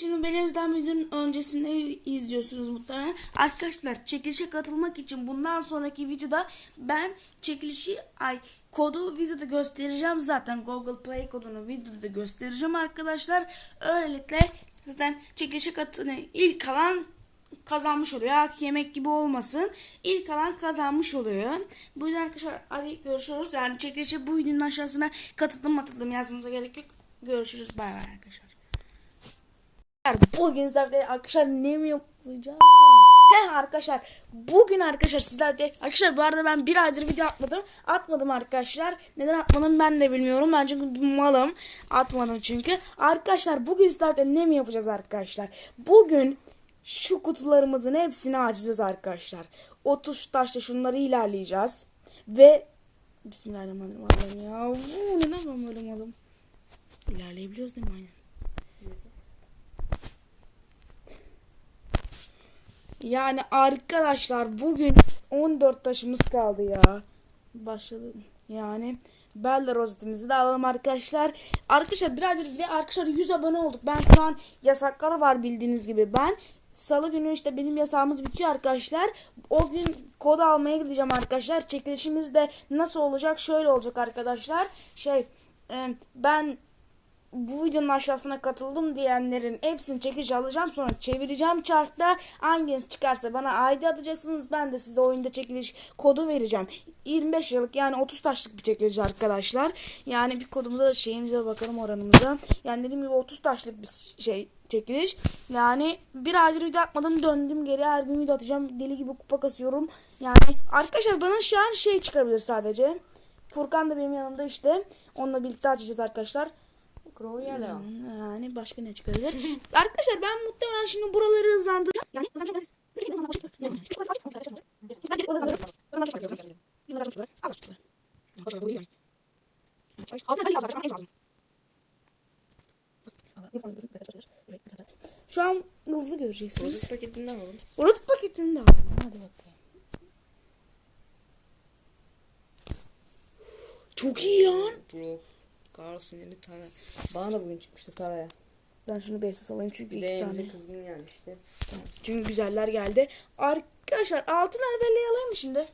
Şimdi beni Özlem videonun öncesinde izliyorsunuz muhtemelen. Arkadaşlar çekilişe katılmak için bundan sonraki videoda ben çekilişi ay kodu videoda göstereceğim zaten Google Play kodunu videoda da göstereceğim arkadaşlar. Öylelikle zaten çekilişe katılın ilk kalan kazanmış oluyor. Hak yemek gibi olmasın. İlk alan kazanmış oluyor. Bu yüzden arkadaşlar hadi görüşürüz. Yani çekilişe bu videonun aşağısına katıldım atıldım yazmanıza gerek yok. Görüşürüz. Bay bay arkadaşlar. Bugün sizlerle arkadaşlar ne mi yapacağız? He arkadaşlar bugün arkadaşlar sizlerle arkadaşlar bu arada ben bir aydır video atmadım. Atmadım arkadaşlar. Neden atmadım ben de bilmiyorum. Ben çünkü malım. Atmadım çünkü. Arkadaşlar bugün sizlerle ne mi yapacağız arkadaşlar? Bugün şu kutularımızın hepsini açacağız arkadaşlar. 30 taşla şunları ilerleyeceğiz. Ve Bismillahirrahmanirrahim ya. Vuu, neden ben böyle malım? İlerleyebiliyoruz değil mi aynen? Yani arkadaşlar bugün 14 taşımız kaldı ya. Başladı. Yani Bella rozetimizi de alalım arkadaşlar. Arkadaşlar birazcık ve arkadaşlar 100 abone olduk. Ben şu an yasaklar var bildiğiniz gibi. Ben Salı günü işte benim yasağımız bitiyor arkadaşlar. O gün kod almaya gideceğim arkadaşlar. Çekilişimiz de nasıl olacak? Şöyle olacak arkadaşlar. Şey e, ben bu videonun aşağısına katıldım diyenlerin hepsini çekiş alacağım sonra çevireceğim chartta hanginiz çıkarsa bana ID atacaksınız ben de size oyunda çekiliş kodu vereceğim. 25 yıllık yani 30 taşlık bir çekiliş arkadaşlar. Yani bir kodumuza da şeyimize bakalım oranımıza. Yani dediğim gibi 30 taşlık bir şey çekiliş. Yani bir aydır video atmadım döndüm geri her gün video atacağım. Deli gibi kupa kasıyorum. Yani arkadaşlar bana şu an şey çıkabilir sadece. Furkan da benim yanımda işte. Onunla birlikte açacağız arkadaşlar Royal yani başka ne çıkabilir? Arkadaşlar ben muhtemelen şimdi buraları hızlandıracağım. Yani. Şu an hızlı göreceksiniz. Rozet paketinden alalım. Unut paketini de alalım. Hadi bakalım. Çok iyi lan. Bro. Karl sinirli Tara. Bana da bugün çıkmıştı Tara'ya. Ben şunu beşsiz alayım çünkü Bir de iki tane. kızgın gelmişti. Çünkü güzeller geldi. Arkadaşlar altın elbelleyi alayım mı şimdi?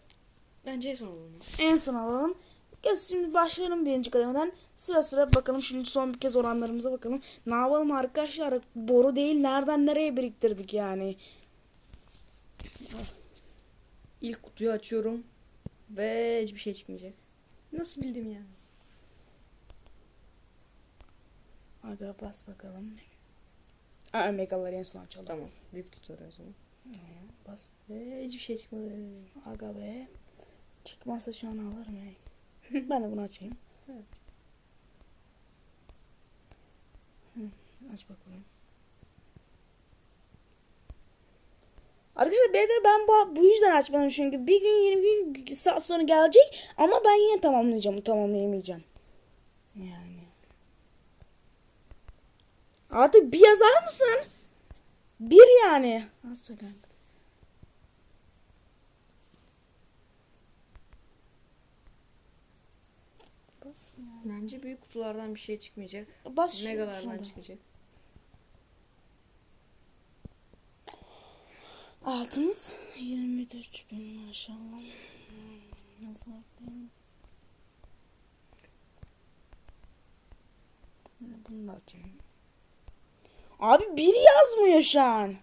Ben Jason alalım. En son alalım. Gel şimdi başlayalım birinci kademeden. Sıra sıra bakalım şimdi son bir kez oranlarımıza bakalım. Ne yapalım arkadaşlar? Boru değil nereden nereye biriktirdik yani. İlk kutuyu açıyorum. Ve hiçbir şey çıkmayacak. Nasıl bildim ya? Aga bas bakalım. Aa megaları en son açalım. Tamam. Büyük kutu o zaman. Bas. Ve hiçbir şey çıkmadı. Aga be. Çıkmazsa şu an alırım ya. ben de bunu açayım. Evet. Hı, aç bakalım. Arkadaşlar ben de ben bu, bu yüzden açmadım çünkü bir gün 20 gün saat sonra gelecek ama ben yine tamamlayacağım tamamlayamayacağım. Yani. Artık bir yazar mısın? Bir yani. Nasıl kanka? Bence büyük kutulardan bir şey çıkmayacak. Bas Megalardan şuna çıkacak. Altınız 23 bin maşallah. Nasıl bakayım? Bunu da açayım. Abi bir yazmıyor şu an.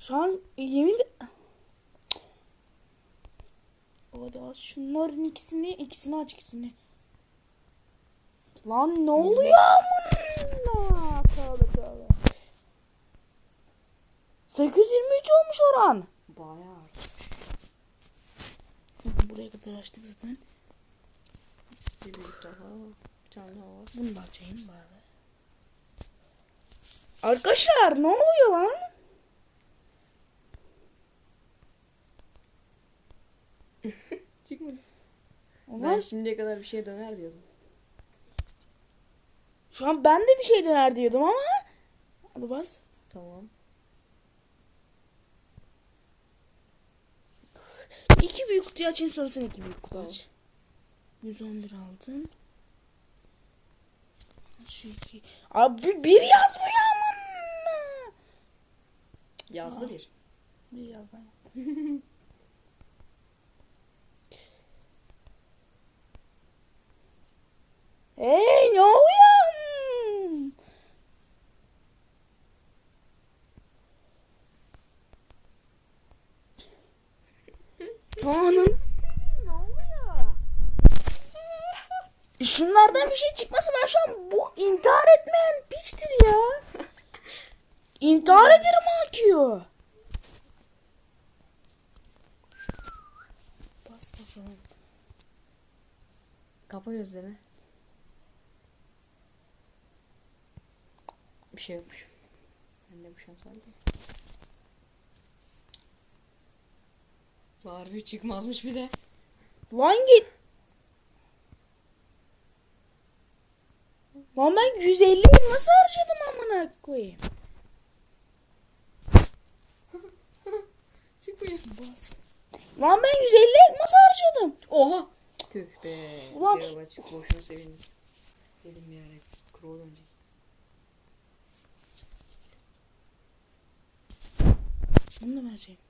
Şu an yemin de... Hadi aç şunların ikisini, ikisini aç ikisini. Lan ne oluyor amına? Tövbe tövbe. 823 olmuş oran. Bayağı. Buraya kadar açtık zaten. Bir daha. Tane daha var. Bunu da açayım bari. Arkadaşlar ne oluyor lan? Çıkmadı. Ulan, Ben şimdiye kadar bir şey döner diyordum. Şu an ben de bir şey döner diyordum ama. Hadi bas. Tamam. İki büyük kutuyu açayım sonra sen iki büyük kutu Tamam. aç. 111 altın. Şu iki. Abi bir yazmıyor aman. Yazdı bir. Bir yazmıyor. Hey ne oluyor? Anam. Ne oluyor? Şunlardan bir şey çıkmasın ben şu an bu intihar etmeyen piçtir ya. İntihar ederim akıyor. Bas bakalım. Kapa gözlerini. Bir şey yokmuş. Bende bu şans vardı. Harbi çıkmazmış bir de. Lan git. Lan ben 150 nasıl harcadım amına koyayım? Çıkmıyor. Bas. Lan ben 150 elmas harcadım. Oha. Tüh be. Ulan- Ulan. açık boşuna sevindim. Elim ara kro dönecek. Bunu da vereceğim.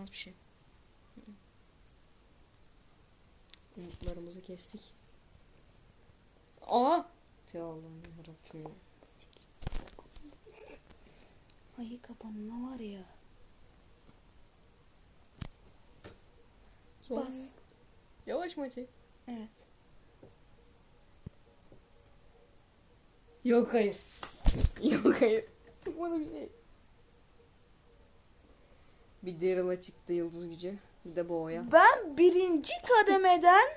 Çıkmaz bir şey. Umutlarımızı kestik. Aa! Ya Allah'ım yarabbim. ya. Ayı kapanına var ya. Son- Bas. Yavaş mı açayım? Evet. Yok hayır. Yok hayır. Çıkmadı bir şey. Bir Daryl'a çıktı yıldız gücü. Bir de Boğa'ya. Ben birinci kademeden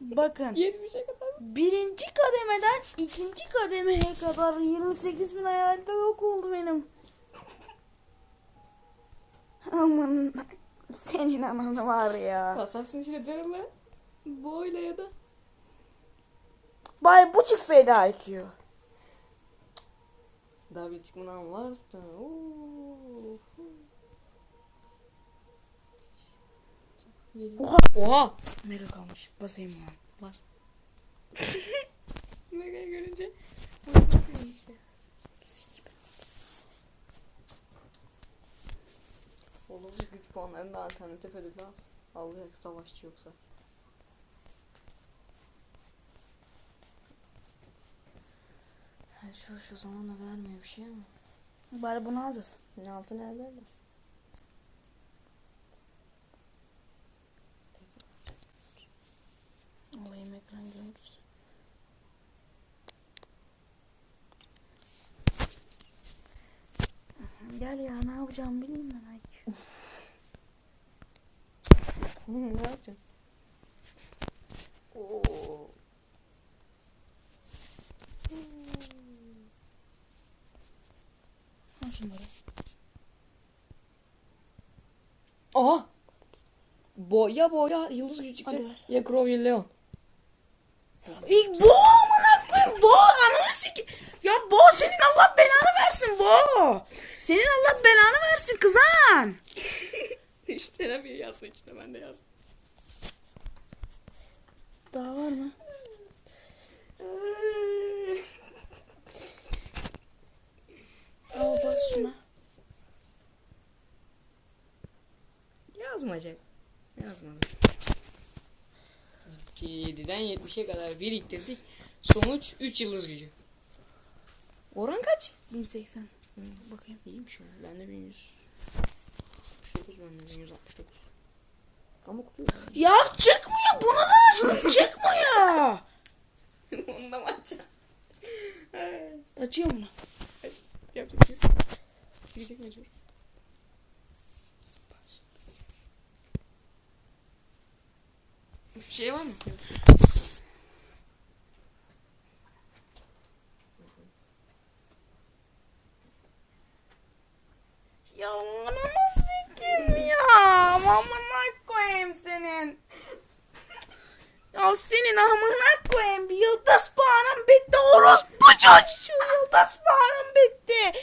bakın 70'e kadar. birinci kademeden ikinci kademeye kadar 28 bin hayalde yok oldu benim. Aman senin ananı var ya. Kasarsın içine Daryl'la. Boğa'yla ya da. Bay bu çıksaydı IQ. Daha bir çıkmadan var. Oo. Oha. Oha. Mega kalmış. Basayım onu. Var. Mega'yı görünce. Olumsuz güç puanlarında alternatif ödül al. Alacak savaşçı yoksa. Her şey hoş o zaman da vermiyor bir şey ama. Bari bunu alacağız. Ne altın elde de. Gel ya ne yapacağım bilmiyorum ben IQ. ne yapacaksın? Oo. Al şunları. Aha. Bo ya boya yıldız gücü çıkacak. Ya Crow Leon. İlk bu amına koyayım ananı siki. Ya bu senin Allah belanı versin bu. Senin Allah belanı versin kızan. İşte bir yazma içine ben de yazdım. Daha var mı? Al bas şuna. Yazmayacak. Yazmadım. 7'den 70'e kadar biriktirdik. Sonuç 3 yıldız gücü. Oran kaç? 1080. Bakayım. İyiymiş ya. Ben de 1100. 69 ben de 1169. Ama kutu Ya çıkmıyor bunu da açtım çıkmıyor. Onu da mı açacağım? Açıyor bunu. Yapacak bir şey. Çıkacak mecbur. Bir şey var mı? Yok. Senin amına koyayım bir yıldız puanım bitti. Orospu çocuğu yıldız puanım bitti.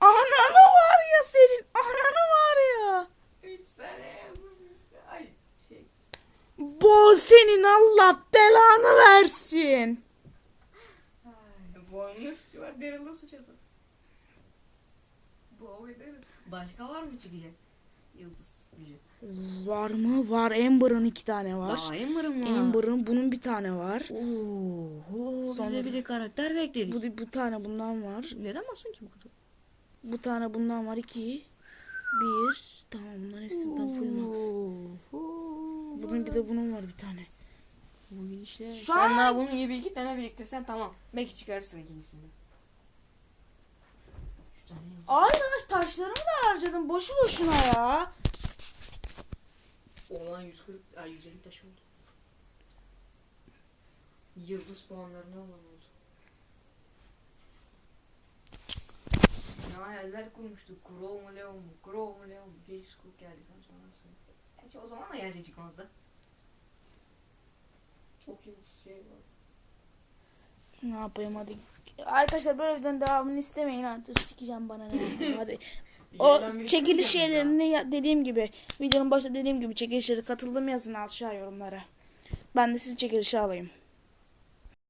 Ananı var ya senin. Ananı var ya. Üç Bo senin Allah belanı versin. Boğanın Başka var mı çıkacak? Yıldız gücü. Var mı? Var. Amber'ın iki tane var. Daha Amber'ın mı? Amber'ın bunun bir tane var. Oho, Sonra- bize bir de karakter bekledik. Bu, bu tane bundan var. Neden basın ki bu kadar? Bu tane bundan var. iki. Bir. Tamam bunların hepsinden full max. Bunun bir de bunun var bir tane. Bu işte. Şu Sen an- daha bunu iyi bir iki tane biriktirsen tamam. Belki çıkarırsın ikincisini. Tane taşlarımı da harcadım boşu boşuna ya. Olan 140, ay 150 taş oldu. Yıldız puanlarını alan oldu. Ne hayaller kurmuştuk. Crow mu Leo mu? Crow mu Leo mu? Cook geldikten sonrası. Gerçi o zaman da gerçi çıkmazdı. Çok yıldız şey var. Ne yapayım hadi. Arkadaşlar böyle videonun devamını istemeyin artık sikeceğim bana ne. hadi. O çekiliş şeylerini ya- dediğim gibi videonun başında dediğim gibi çekilişleri katıldım yazın aşağı yorumlara. Ben de sizi çekilişe alayım.